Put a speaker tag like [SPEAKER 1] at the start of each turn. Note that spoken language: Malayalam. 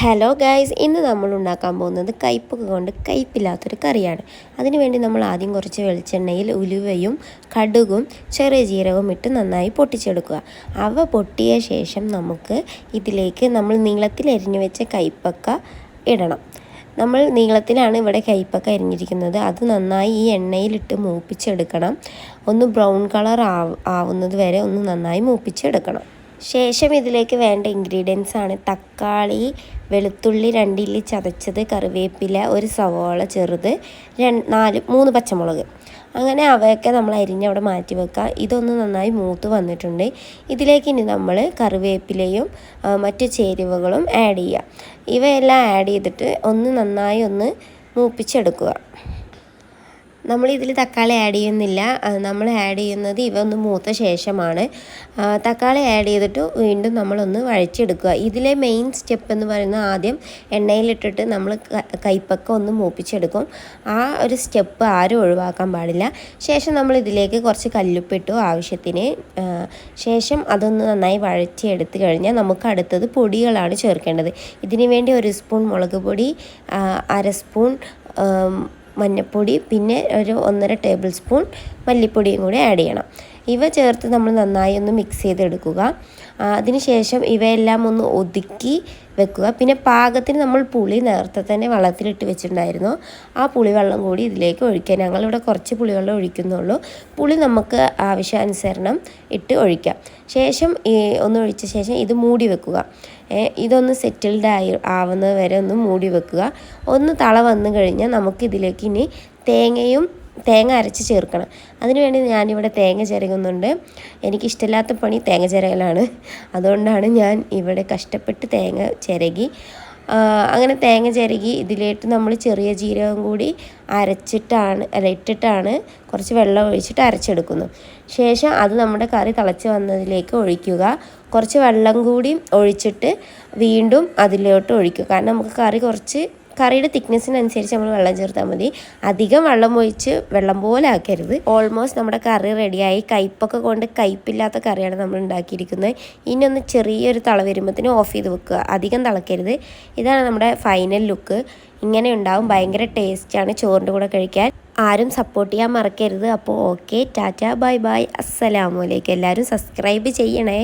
[SPEAKER 1] ഹലോ ഗായ്സ് ഇന്ന് നമ്മൾ ഉണ്ടാക്കാൻ പോകുന്നത് കയ്പ്പൊക്കെ കൊണ്ട് കയ്പ്പില്ലാത്തൊരു കറിയാണ്. അതിനുവേണ്ടി നമ്മൾ ആദ്യം കുറച്ച് വെളിച്ചെണ്ണയിൽ ഉലുവയും കടുകും ചെറിയ ജീരകവും ഇട്ട് നന്നായി പൊട്ടിച്ചെടുക്കുക. അവ പൊട്ടിയ ശേഷം നമുക്ക് ഇതിലേക്ക് നമ്മൾ നീളത്തിൽ എരിഞ്ഞു വെച്ച കയ്പ്പക്ക ഇടണം. നമ്മൾ നീളത്തിലാണ് ഇവിടെ കയ്പ്പക്ക അരിഞ്ഞിരിക്കുന്നത്. അത് നന്നായി ഈ എണ്ണയിലിട്ട് മൂപ്പിച്ചെടുക്കണം. ഒന്ന് ബ്രൗൺ കളർ ആവുന്നത് വരെ ഒന്ന് നന്നായി മൂപ്പിച്ചെടുക്കണം. ശേഷം ഇതിലേക്ക് വേണ്ട ഇൻഗ്രീഡിയൻസ് ആണ് തക്കാളി വെളുത്തുള്ളി രണ്ടില്ലി ചതച്ചത് കറിവേപ്പില ഒരു സവോള ചെറുത് നാല് മൂന്ന് പച്ചമുളക്. അങ്ങനെ അവയൊക്കെ നമ്മൾ അരിഞ്ഞ് അവിടെ മാറ്റി വെക്കുക. ഇതൊന്ന് നന്നായി മൂത്ത് വന്നിട്ടുണ്ട്. ഇതിലേക്ക് ഇനി നമ്മൾ കറിവേപ്പിലയും മറ്റു ചേരുവകളും ആഡ് ചെയ്യുക. ഇവയെല്ലാം ആഡ് ചെയ്തിട്ട് ഒന്ന് നന്നായി ഒന്ന് മൂപ്പിച്ചെടുക്കുക. നമ്മൾ ഇതിൽ തക്കാളി ആഡ് ചെയ്യുന്നില്ല. നമ്മൾ ആഡ് ചെയ്യുന്നത് ഇവ ഒന്ന് മൂത്ത ശേഷമാണ്. തക്കാളി ആഡ് ചെയ്തിട്ട് വീണ്ടും നമ്മളൊന്ന് വഴച്ചെടുക്കുക ഇതിലെ മെയിൻ സ്റ്റെപ്പ് എന്ന് പറയുന്നത് ആദ്യം എണ്ണയിലിട്ടിട്ട് നമ്മൾ കൈപ്പക്ക ഒന്ന് മൂപ്പിച്ചെടുക്കും. ആ ഒരു സ്റ്റെപ്പ് ആരും ഒഴിവാക്കാൻ പാടില്ല. ശേഷം നമ്മൾ ഇതിലേക്ക് കുറച്ച് കല്ലുപ്പിട്ടു ആവശ്യത്തിന്. ശേഷം അതൊന്ന് നന്നായി വഴച്ചെടുത്ത് കഴിഞ്ഞാൽ നമുക്ക് അടുത്തത് പൊടികളാണ് ചേർക്കേണ്ടത്. ഇതിനു വേണ്ടി ഒരു സ്പൂൺ മുളക് പൊടി അര സ്പൂൺ മഞ്ഞൾപ്പൊടി പിന്നെ ഒരു ഒന്നര ടേബിൾ സ്പൂൺ മല്ലിപ്പൊടിയും കൂടി ആഡ് ചെയ്യണം. ഇവ ചേർത്ത് നമ്മൾ നന്നായി ഒന്ന് മിക്സ് ചെയ്തെടുക്കുക. അതിനുശേഷം ഇവയെല്ലാം ഒന്ന് ഒതുക്കി വെക്കുക. പിന്നെ പാകത്തിന് നമ്മൾ പുളി നേരത്തെ തന്നെ വെള്ളത്തിലിട്ട് വെച്ചിട്ടുണ്ടായിരുന്നു. ആ പുളി വെള്ളം കൂടി ഇതിലേക്ക് ഒഴിക്കുക. ഞങ്ങളിവിടെ കുറച്ച് പുളിവെള്ളം ഒഴിക്കുന്നുള്ളൂ. പുളി നമുക്ക് ആവശ്യാനുസരണം ഇട്ട് ഒഴിക്കാം. ശേഷം ഒന്ന് ഒഴിച്ച ശേഷം ഇത് മൂടി വെക്കുക. ഇതൊന്ന് സെറ്റിൽഡ് ആയി ആവുന്നത് വരെ ഒന്ന് മൂടി വെക്കുക. ഒന്ന് തള വന്നു കഴിഞ്ഞാൽ നമുക്കിതിലേക്ക് ഇനി തേങ്ങയും തേങ്ങ അരച്ച് ചേർക്കണം. അതിനുവേണ്ടി ഞാനിവിടെ തേങ്ങ ചിരകുന്നുണ്ട്. എനിക്കിഷ്ടമില്ലാത്ത പണി തേങ്ങ ചിരകലാണ്. അതുകൊണ്ടാണ് ഞാൻ ഇവിടെ കഷ്ടപ്പെട്ട് തേങ്ങ ചിരകി. അങ്ങനെ തേങ്ങ ചിരകി ഇതിലേക്ക് നമ്മൾ ചെറിയ ജീരകം കൂടി അരച്ചിട്ടാണ് അല്ല ഇട്ടിട്ടാണ് കുറച്ച് വെള്ളം ഒഴിച്ചിട്ട് അരച്ചെടുക്കുന്നു ശേഷം അത് നമ്മുടെ കറി തിളച്ച് വന്നതിലേക്ക് ഒഴിക്കുക. കുറച്ച് വെള്ളം കൂടി ഒഴിച്ചിട്ട് വീണ്ടും അതിലോട്ട് ഒഴിക്കുക. കാരണം നമുക്ക് കറി കുറച്ച് കറിയുടെ തിക്നെസ്സിനനുസരിച്ച് നമ്മൾ വെള്ളം ചേർത്താൽ മതി. അധികം വെള്ളം ഒഴിച്ച് വെള്ളം പോലെ ആക്കരുത്. ഓൾമോസ്റ്റ് നമ്മുടെ കറി റെഡിയായി കയ്പ്പൊക്കെ കൊണ്ട് കയ്പ്പില്ലാത്ത കറിയാണ് നമ്മൾ ഉണ്ടാക്കിയിരിക്കുന്നത്. ഇനി ഒന്ന് ചെറിയൊരു തള വരുമ്പോഴത്തേനും ഓഫ് ചെയ്ത് വെക്കുക. അധികം തിളക്കരുത്. ഇതാണ് നമ്മുടെ ഫൈനൽ ലുക്ക് ഇങ്ങനെ ഉണ്ടാവും. ഭയങ്കര ടേസ്റ്റാണ് ചോറിന്റെ കൂടെ കഴിക്കാൻ. ആരും സപ്പോർട്ട് ചെയ്യാൻ മറക്കരുത്. അപ്പോൾ ഓക്കെ ടാറ്റ ബൈ ബൈ അസ്സലാമലൈക്കും എല്ലാവരും സബ്സ്ക്രൈബ് ചെയ്യണേ.